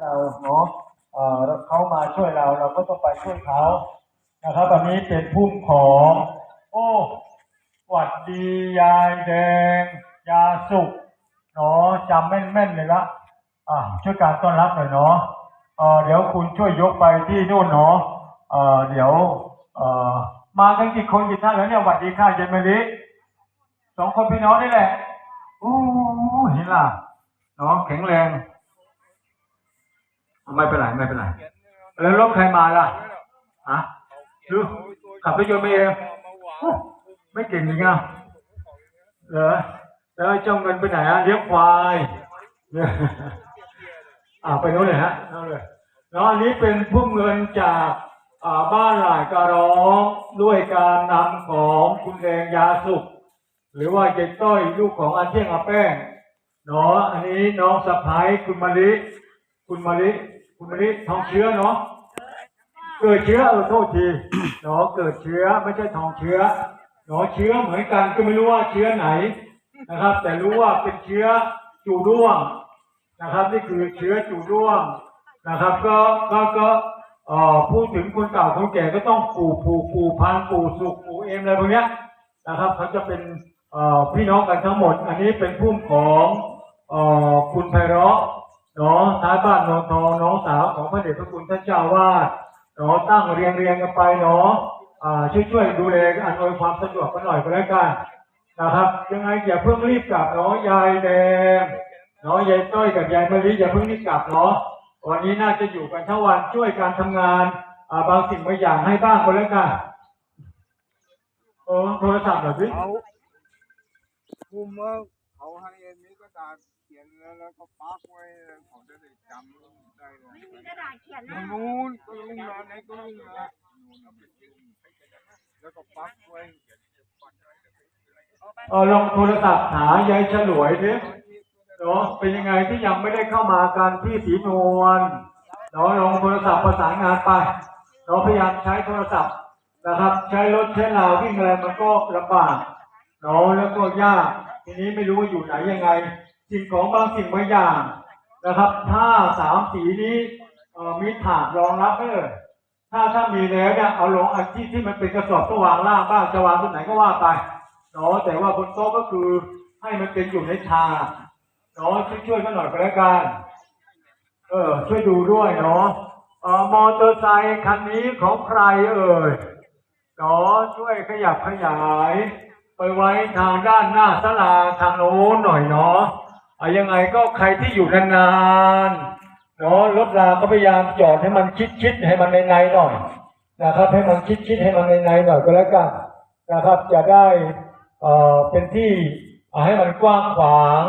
เราเนาะเขามาช่วยเราเราก็ต้องไปช่วยเขานะครับอันนี้เป็นพุ่มของ โอ้หวัดดียายแดง ยาสุกเนาะจำแม่นๆเลยละอะช่วยการต้อนรับหน่อยเนาะเดี๋ยวคุณช่วยยกไปที่นู่นเนาะเดี๋ยวมากันกี่คนกี่ท่านแล้วเนี่ยหวัดดีค่ะเจนมะลิสองคนพี่น้องนี่แหละโอ้เห็นล่ะเนาะแข็งแรง ไม่เป็นไรไม่เป็นไรแล้วรถใครมาล่ะฮะดูขับรถยนต์ไปเองไม่เก่งจริงอะเหรอแล้วเจ้าเงินไปไหนอะเลี้ยงควายอ่าไปโน้นเลยฮะโน้นเลยแล้วอันนี้เป็นพวกเงินจากอ่าบ้านหลายการร้องด้วยการนำของคุณแดงยาสุกหรือว่าเจ๊ต้อยลูกของอาเชียงอาแป้งเนาะอันนี้น้องสะพ้ายคุณมะลิ คุณมะลิ คุณมะลิทองเชื้อเนาะเกิดเชื้อเออโทษทีเนาะเกิดเชื้อไม่ใช่ทองเชื้อเนาะเชื้อเหมือนกันก็ไม่รู้ว่าเชื้อไหนนะครับ แต่รู้ว่าเป็นเชื้อจูด้วงนะครับ นี่คือเชื้อจูด้วงนะครับ ก็ก็ก็เอ่อพูดถึงคนเก่าคนแก่ก็ต้องปู่ปู่ปู่พันปู่สุขปู่เอ็มอะไรพวกเนี้ยนะครับเขาจะเป็นเอ่อพี่น้องกันทั้งหมด อันนี้เป็นพุ่มของเอ่อคุณไพเราะ เนาะท้ายบ้านโนนทองน้องสาวของพระเดชพระคุณท่านเจ้าวาดเนาะตั้งเรียงเรียงกันไปเนาะอ่าช่วยช่วยดูแลอำนวยความสะดวกกันหน่อยก็แล้วกันนะครับยังไงอย่าเพิ่งรีบกลับเนาะยายแดงเนาะยายต้อยกับยายมะลิอย่าเพิ่งรีบกลับเนาะวันนี้น่าจะอยู่กันทั้งวันช่วยการทำงานบางสิ่งบางอย่างให้บ้างก็แล้วกันเออโทรศัพท์หน่อยสิเขาคุมว่าเขาให้อันนี้ก็ดาษ เขียนแล้วแล้วก็ปักไว้เขาจะได้จำได้เลยไม่มีกระดาษเขียนตรนะงนู้นก็ลุงนาไหนก็ลุงนาแล้วก็ปักไว้เออลองโทรศัพท์หายายฉลวยดิเนาะเป็นยังไงที่ยังไม่ได้เข้ามากันที่สีนวลเนาะลองโทรศัพท์ประสานงานไปเนาะพยายามใช้โทรศัพท์นะครับ ใช้รถใช้ลาวิ่งอะไรมันก็ลำบากเนาะแล้วก็ยากทีนี้ไม่รู้ว่าอยู่ไหนยังไง สิ่งของบางสิ่งบางอย่างนะครับ ถ้าสามสีนี้มีถาดรองรับเออถ้าถ้ามีแล้วเนี่ยเอาลงอันที่ที่มันเป็นกระสอบก็วางล่างบ้างจะวางตรงไหนก็ว่าไปเนาะแต่ว่าบนโต๊ะก็คือให้มันเป็นอยู่ในชาเนาะช่วยช่วยๆกันหน่อยก็แล้วกันเออช่วยดูด้วยเนาะมอเตอร์ไซค์คันนี้ของใครเอ่ยเนาะช่วยขยับขยาย ไปไว้ทางด้านหน้าศาลาทางโน้นหน่อยเนาะ อะยังไงก็ใครที่อยู่นานๆเนาะรถราก็พยายามจอดให้มันชิดๆให้มันในๆหน่อยนะครับ ให้มันชิดๆให้มันในๆหน่อยก็แล้วกันนะครับจะได้เอ่อเป็นที่ให้มันกว้างขวาง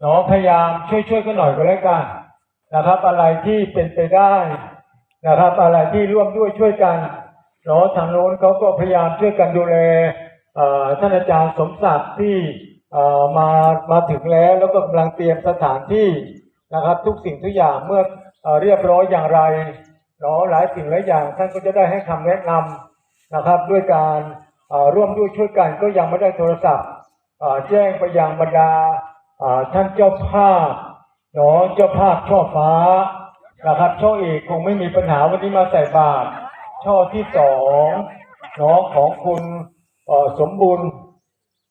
เนาะพยายามช่วยช่วยๆกันหน่อยก็แล้วกันนะครับ อะไรที่เป็นไปได้นะครับ อะไรที่ร่วมด้วยช่วยกันเนาะทางโน้นเขาก็พยายามช่วยกันดูแลเอ่อท่านอาจารย์สมศักดิ์ที่ มามาถึงแล้วแล้วก็กำลังเตรียมสถานที่นะครับ ทุกสิ่งทุกอย่างเมื่อเอเรียบร้อยอย่างไรเนาะหลายสิ่งหลายอย่างท่านก็จะได้ให้คำแนะนำนะครับ ด้วยการร่วมด้วยช่วยกันก็ยังไม่ได้โทรศัพท์แจ้งไปยังบรรดาท่านเจ้าภาพเนาะเจ้าภาพช่อฟ้านะครับช่อเอกคงไม่มีปัญหาวันนี้มาใส่บาตรช่อที่สองเนาะของคุณสมบูรณ์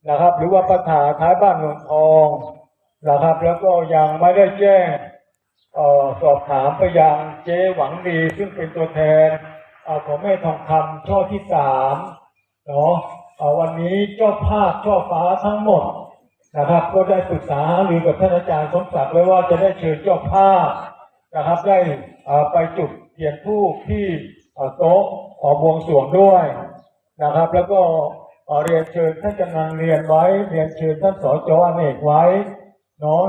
นะครับ หรือว่าประธาท้ายบ้านเมืองทองนะครับ แล้วก็ยังไม่ได้แจ้งออสอบถามไปยังเจ๊หวังดี ซึ่งเป็นตัวแทนอของแม่ทองคำช่อที่สามเนาะวันนี้เจ้าภาพช่อฟ้าทั้งหมดนะครับ ก็ได้ปรึกษาหรือกับท่านอาจารย์สมศักดิ์ไว้ว่าจะได้เชิญเจ้าภาพนะครับ ได้ไปจุดเทียนธูปที่โต๊ะอบวงสรวงด้วยนะครับ แล้วก็ เอ่อเรียนเชิญท่านกำนันเรียนไว้ เรียนเชิญท่านสจอเอกไว้เนาะ